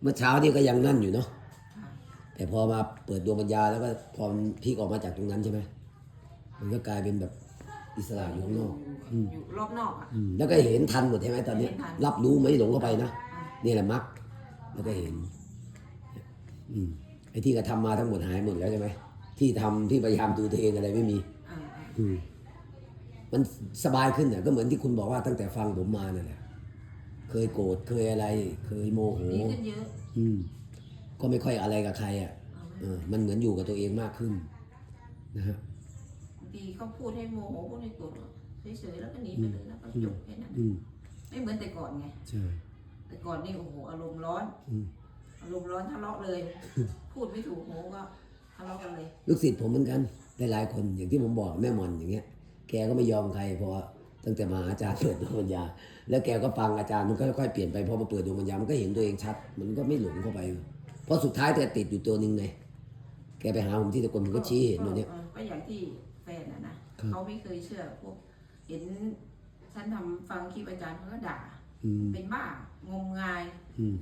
เมื่อเช้านี่ก็ยังนั่นอยู่เนาะค่ะแต่พอมาเปิดดวงปัญญาแล้วก็พอมันพลิกออกมาจากตรงนั้นใช่ไหมมันก็กลายเป็นแบบอิสระอยู่ข้างนอกอยู่รอบนอกอะ อืมแล้วก็เห็นทันหมดใช่ไหมตอนนี้ เห็นทัน รับรู้ไม่หลงเข้าไปนะอะนี่แหละมรรคแล้วก็เห็น อืมไอ้ที่กระทำมาทั้งหมดหายหมดแล้วใช่ไหมที่ทำที่พยายามดูตัวเองอะไรไม่มี อ่าอ่าอืมมันสบายขึ้นเนี่ยก็เหมือนที่คุณบอกว่าตั้งแต่ฟังผมมานั่นแหละ เคยโกรธเคยอะไร เคยโมโหดีขึ้นเยอะอืมก็ไม่ค่อยอะไรกับใครอะเอาไหมเออมันเหมือนอยู่กับตัวเองมากขึ้นนะฮะ บางทีเขาพูดให้โมโหพูดให้โกรธเฉยๆแล้วก็หนีไปเลยแล้วก็จบแค่นั้นอืมไม่เหมือนแต่ก่อนไง ใช่แต่ก่อนนี่โอ้โหอารมณ์ร้อน อืมอารมณ์ร้อนทะเลาะเลย พูดไม่ถูกโหก็ทะเลาะกันเลย ลูกศิษย์ผมเหมือนกันหลายๆคนอย่างที่ผมบอกแม่มอนอย่างเงี้ย แกก็ไม่ยอมใครเพราะว่า ตั้งแต่มาหาอาจารย์เปิดดวงปัญญา แล้วแกก็ฟังอาจารย์มันก็ค่อยๆเปลี่ยนไปพอมาเปิดดวงปัญญามันก็เห็นตัวเองชัด มันก็ไม่หลงเข้าไป เพราะสุดท้ายแกติดอยู่ตัวหนึ่งไงแกไปหาผมที่ตะกลผมก็ชี้เห็นตัวเนี้ยออก็อย่างที่แฟนนะนะครับเขาไม่เคยเชื่อพวกเห็นฉันทำฟังคลิปอาจารย์เขาก็ด่าอืมเป็นบ้างมงายอืม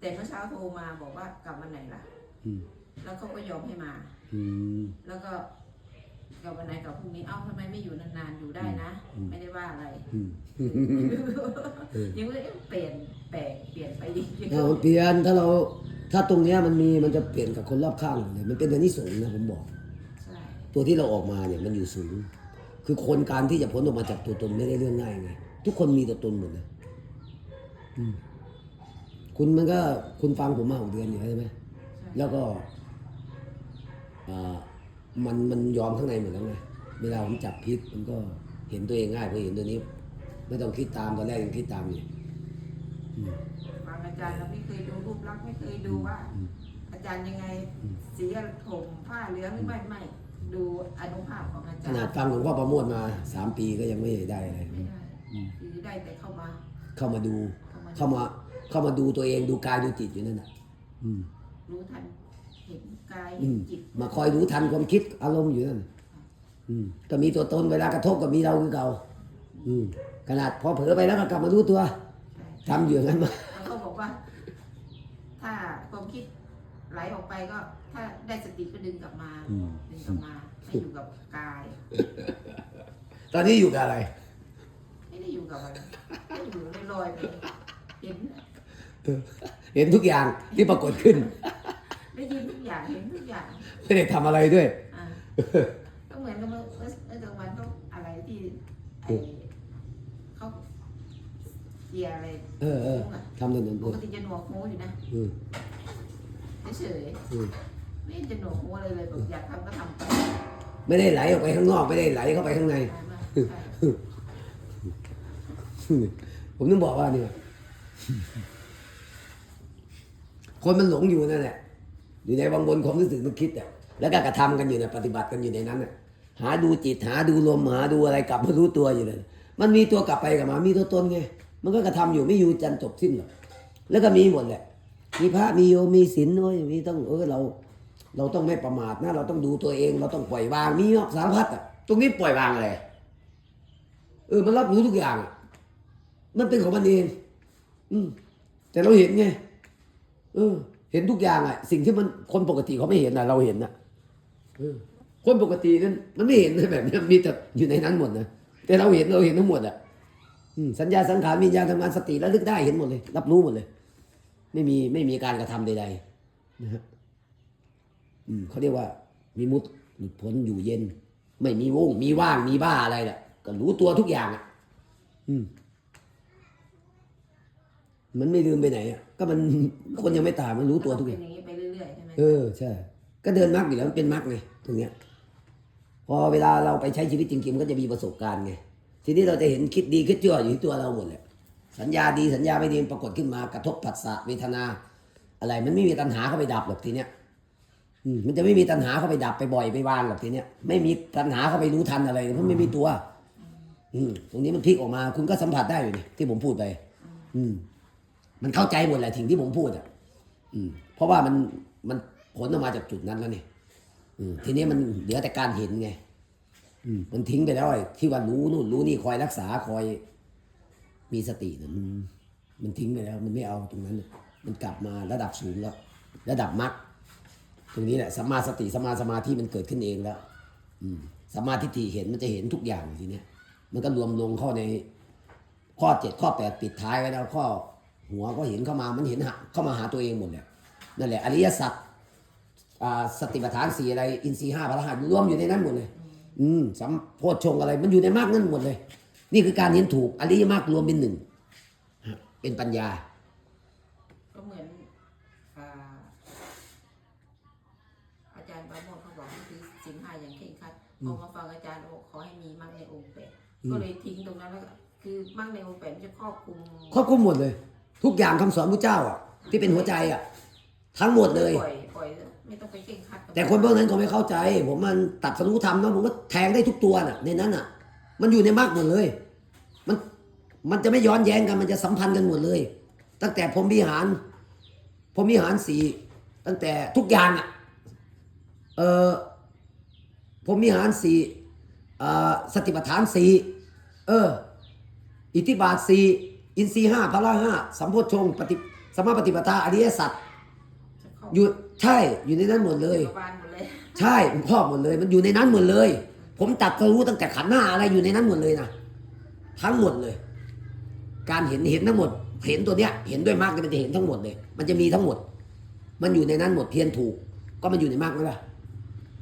แต่เมื่อเช้าโทรมาบอกว่ากลับวันไหนล่ะอืมแล้วเขาก็ยอมให้มาอืมแล้วก็ กลับวันไหนกลับพรุ่งนี้เอ้าทำไมไม่อยู่นานๆอยู่ได้นะอืมไม่ได้ว่าอะไรอืมเออยังไม่ได้เปลี่ยนแปลกเปลี่ยนไปอีกเอามันเปลี่ยนถ้าเราถ้าตรงเนี้ยมันมีมันจะเปลี่ยนกับคนรอบข้างหมดเลยมันเป็นอันนี้สูงส์นะผมบอกใช่ตัวที่เราออกมาเนี่ยมันอยู่สูง คือคนการที่จะพ้นออกมาจากตัวตนไม่ได้เรื่องง่ายไงทุกคนมีตัวตนหมดนะอืมคุณมันก็คุณฟังผมมาหกเดือนอยู่แล้วใช่ไหมใช่แล้วก็อ่า มันมันยอมข้างในหมดแล้วไงเวลาผมจับพลิกมันก็เห็นตัวเองง่ายพอเห็นตัวนี้ ไม่ต้องคิดตามตอนแรกยังคิดตามอยู่อืมฟังอาจารย์เราไม่เคยดูรูปลักษณ์ไม่เคยดูว่าอืมอาจารย์ยังไงอืมสีผมผ้าเหลืองหรือไม่ไม่ดูอนุภาพของอาขจารย์นาดฟังหลวงพ่อประโมทมาสามปีก็ยังไม่ได้อะไรไม่ได้อืมคือได้แต่เข้ามา เข้ามาดูเข้ามาเข้ามา เข้ามาดูตัวเองดูกายดูจิตอยู่นั่นน่ะอืมรู้ทันเห็น กายอืเห็นมจิตมาคอยรู้ทันความคิดอารมณ์อยู่นั่นน่ะอืมก็มีตัวตนเวลากระทบกับมีเราคือเก่า อืมขนาดพอเผลอไปแล้วก็กลับมารู้ตัวใช่ทำอยู่อย่างนั้นมาแล้วเขาบอกว่า ถ้าความคิดไหลออกไปก็ ถ้าได้สติก็ดึงกลับมาอืมดึงกลับมาให้อยู่กับกาย ตอนนี้อยู่กับอะไร ไม่ได้อยู่กับอะไรก็อยู่ลอยๆไปเห็นเห็นทุกอย่างที่ปรากฏขึ้นได้ยินทุก อย่างเห็นทุกอย่างไม่ได้ทำอะไรด้วย อ่าก็เหมือนกับเมื่อเมื่อเมื่อกลางวันเขาอะไรที่ไอเขาเกียร์อะไรเออเออพุ่งะทำถนนปกติจะหนวกหูอยู่นะอืมเฉยอืมๆไม่เห็นจะหนวกหูอะไรเลยแบบอยากทำก็ทำไปไม่ได้ไหลออกไปข้างนอกไม่ได้ไหลเข้าไปข้างใน ใช่ไหมใช่ผมต้องบอกว่าเนี่ย คนมันหลงอยู่นั่นแหละ อยู่ในวังวนความรู้สึกนึกคิดอะแล้วก็กระทำกันอยู่เนยปฏิบัติกันอยู่ในนั้นอะหาดูจิตหาดูลมหาดูอะไรกลับมารู้ตัวอยู่เลย มันมีตัวกลับไปกลับมา มีตัวตนไง มันก็กระทำอยู่ไม่อยู่จันจบสิ้นหรอกแล้วก็มีหมดแหละ มีพระมีโยมมีศีลโอ้ยมีต้องเออเรา เราต้องไม่ประมาทนะ เราต้องดูตัวเอง เราต้องปล่อยวางมีสารพัดอะ ตรงนี้ปล่อยวางอะไรเออมันรับรู้ทุกอย่าง มันเป็นของมันเอง อืมแต่เราเห็นไง เออ เห็นทุกอย่างอะ สิ่งที่มันคนปกติเขาไม่เห็นอะ เราเห็นอะคนปกตินั้นมันไม่เห็นแบบนี้มีแต่อยู่ในนั้นหมดนะแต่เราเห็นเราเห็นทั้งหมดอะสัญญาสังขารวิญญาณทำงานสติระลึกได้เห็นหมดเลย รับรู้หมดเลย ไม่มีไม่มีการกระทำใดๆนะฮะอืมเขาเรียกว่า มีมุตหลุดพ้นอยู่เย็น ไม่มีว่งมีว่างมีบ้าอะไรแหละก็รู้ตัวทุกอย่างอะ อืม มันไม่ลืมไปไหนอะก็มันคนยังไม่ตายมันรู้ตัวทุกอเป็ย่านงอย่างนี้ไปเรื่อยๆใช่ไหมเออใช่ ก็เดินมรรคอยู่แล้วมันเป็นมรรคไงตรงเนี้ย พอเวลาเราไปใช้ชีวิตจริงๆมันก็จะมีประสบการณ์ไงทีนี้เราจะเห็นคิดดีคิดชั่วอยู่ที่ตัวเราหมดแหละสัญญาดีสัญญาไม่ดีมันปรากฏขึ้นมากระทบผัสสะเวทนา อะไรมันไม่มีตัณหาเข้าไปดับหรอกทีเนี้ยอืมมันจะไม่มีตัณหาเข้าไปดับไปบ่อยไปวางหรอกทีเนี้ยไม่มีตัณหาเข้าไปรู้ทันอะไรเพราะไม่มีตัว อืมตรงนี้มันพลิกออกมา คุณก็สัมผัสได้อยู่นี่ที่ผมพูดไป อืม มันเข้าใจหมดแหละสิ่งที่ผมพูดอะอืม เพราะว่ามันมันผลออกมาจากจุดนั้นแล้วเนี่ยทีนี้มันเหลือแต่การเห็นไงมันทิ้งไปแล้วไอ้ที่ว่ารู้นู่นรู้นี่คอยรักษาคอย มีสติเนี่ยมันมันทิ้งไปแล้ว มันไม่เอาตรงนั้น มันกลับมาระดับสูงแล้ว ระดับมรรคตรงนี้แหละสัมมาสติสัมมาสมาธิมันเกิดขึ้นเองแล้ว อืมสัมมาทิฏฐิเห็นมันจะเห็นทุกอย่างทีเนี้ยมันก็รวมลงเข้าในข้อเจ็ดข้อแปดปิดท้ายไว้แล้วข้อ หัวก็เห็นเข้ามามันเห็นหาเข้ามาหาตัวเองหมดเลยนั่นแหละอริยสัจอ่าสติปัฏฐานสี่อะไรอินทรีย์ห้าพระรหัสรวมอยู่ในนั้นหมดเลย อืมสัมโพชฌงค์อะไรมันอยู่ในมรรคนั่นหมดเลย นี่คือการเห็นถูกอริยมรรครวมเป็นหนึ่งฮะเป็นปัญญา ก็เหมือนอ่าอาจารย์ประโมทเขาบอกว่าคือสินห้าอย่างเคร่งครัดพอมาฟังอาจารย์โอขอให้มีมั่งในองค์แปดอืมก็เลยทิ้งตรงนั้นแล้วก็คือมั่งในองค์แปดมันจะครอบคลุมครอบคลุมหมดเลย ทุกอย่างคำสอนพระเจ้าอะที่เป็นหัวใจอะ ทั้งหมดเลย ปล่อยปล่อยไม่ต้องไปเคร่งครัดกับแต่คนพวกนั้นเขาไม่เข้าใจ ผมมันตัดสรู้ธรรมนะผมก็แทงได้ทุกตัวน่ะ ในนั้นน่ะ มันอยู่ในมรรคหมดเลย มันมันจะไม่ย้อนแย้งกันมันจะสัมพันธ์กันหมดเลย ตั้งแต่ผมวิหารผมวิหารสีตั้งแต่ทุกอย่างอะเออผมวิหารสีอ่าสติปัฏฐานสีเออ อิทธิบาทสี อินทรีย์ห้าพละห้าสัมโพชฌงค์ปฏิสมมาปฏิปทาอริยสัจจะครอบอยู่ใช่อยู่ในนั้นหมดเลยจักรวาลหมดเลยใช่ผมครอบหมดเลย มันอยู่ในนั้นหมดเลย ผมตัดก็รู้ตั้งแต่ขันธ์หน้าอะไรอยู่ในนั้นหมดเลยนะทั้งหมดเลย การเห็นเห็นทั้งหมด เห็นตัวเนี้ย เห็นด้วยมากมันจะเห็นทั้งหมดเลย มันจะมีทั้งหมด มันอยู่ในนั้นหมดเพียรถูก ก็มันอยู่ในมากนั่นแหละ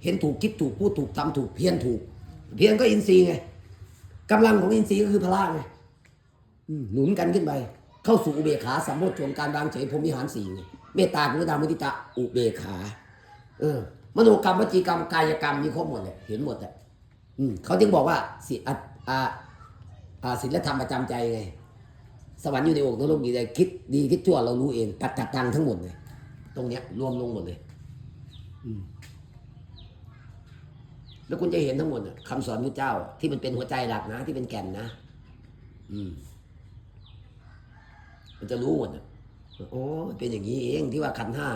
เห็นถูกคิดถูกพูดถูกทำถูกเพียรถูก เพียรก็อินทรีย์ไงกำลังของอินทรีย์ก็คือพละไงอืม หนุนกันขึ้นไป เข้าสู่อุเบกขาสัมโพชฌงการวางเฉยพรมิหารสี่เมตตากรุณามุทิตาอุเบกขา เออมโนกรรมวจีกรรมกายกรรมมีครบหมดเลยเห็นหมดอะเขาจึงบอกว่าสิอาอาศีลธรรมประจำใจไงสวรรค์อยู่ในอกนรกอยู่ในคิดดีคิดชั่วเรารู้เองปัดจัดตังทั้งหมดเลยตรงเนี้ยรวมลงหมดเลยแล้วคุณจะเห็นทั้งหมดน่ะคำสอนพระเจ้า ที่มันเป็นหัวใจหลักนะ ที่เป็นแก่นนะ อืม มันจะรู้หมดน่ะโอ้มันเป็นอย่างนี้เองที่ว่าขันธ์ห้า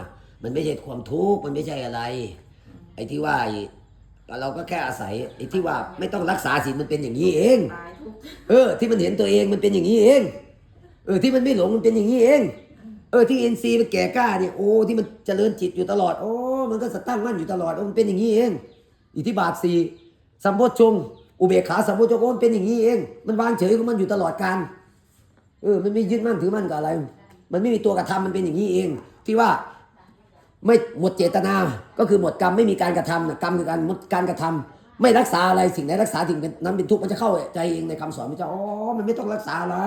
มันไม่ใช่ความทุกข์มันไม่ใช่อะไร ไอ้ที่ว่าไอ้เราก็แค่อาศัยไอ้ที่ว่าไม่ต้องรักษาศีลมันเป็นอย่างนี้เองตายทุกข์เออ ที่มันเห็นตัวเองมันเป็นอย่างนี้เอง เออที่มันไม่หลงมันเป็นอย่างนี้เอง เออที่เอ็นซีมันแก่กล้าเนี่ยโอ้ที่มันเจริญจิตอยู่ตลอดโอ้มันก็สตั้งมั่นอยู่ตลอดโอ้มันเป็นอย่างนี้เอง อิทธิบาทสี่สัมโพชฌงค์อุเบกขาสัมโพชฌงค์โอ้มันเป็นอย่างนี้เอง มันวางเฉยของมันอยู่ตลอดการ เออมันไม่ยึดมั่นถือมั่นกับอะไร มันไม่มีตัวกระทำมันเป็นอย่างนี้เอง ที่ว่าไม่หมดเจตนา ก็คือหมดกรรมไม่มีการกระทำนะกรรมคือการหมดการกระทำไม่รักษาอะไรสิ่งไหนรักษาสิ่งนั้นเป็นทุกข์มันจะเข้าใจเองในคำสอนพระเจ้าอ๋อมันไม่ต้องรักษาอะไร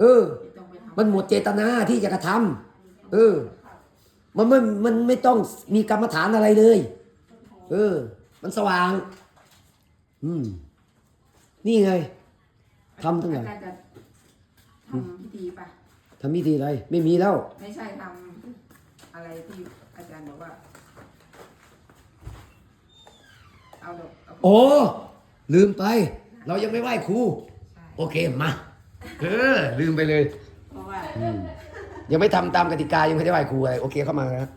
เออ มันหมดเจตนาที่จะกระทำเออ มันไม่มันไม่ต้องมีกรรมฐานอะไรเลย เออ มันสว่าง อืม นี่ไงทำตั้งไห ทำพิธีปะทำพิธีอะไรไม่มีแล้ว ไม่ใช่ทำอะไรที่อาจารย์บอกว่า เอาดอกเอาโอ้ ลืมไป เรายังไม่ไหว้ครูใช่โอเค มา เออ ลืมไปเลย เพราะว่า ยังไม่ทำตามกติกายังไม่ได้ไหว้ครูอะไร โอเคเข้ามาแล้ว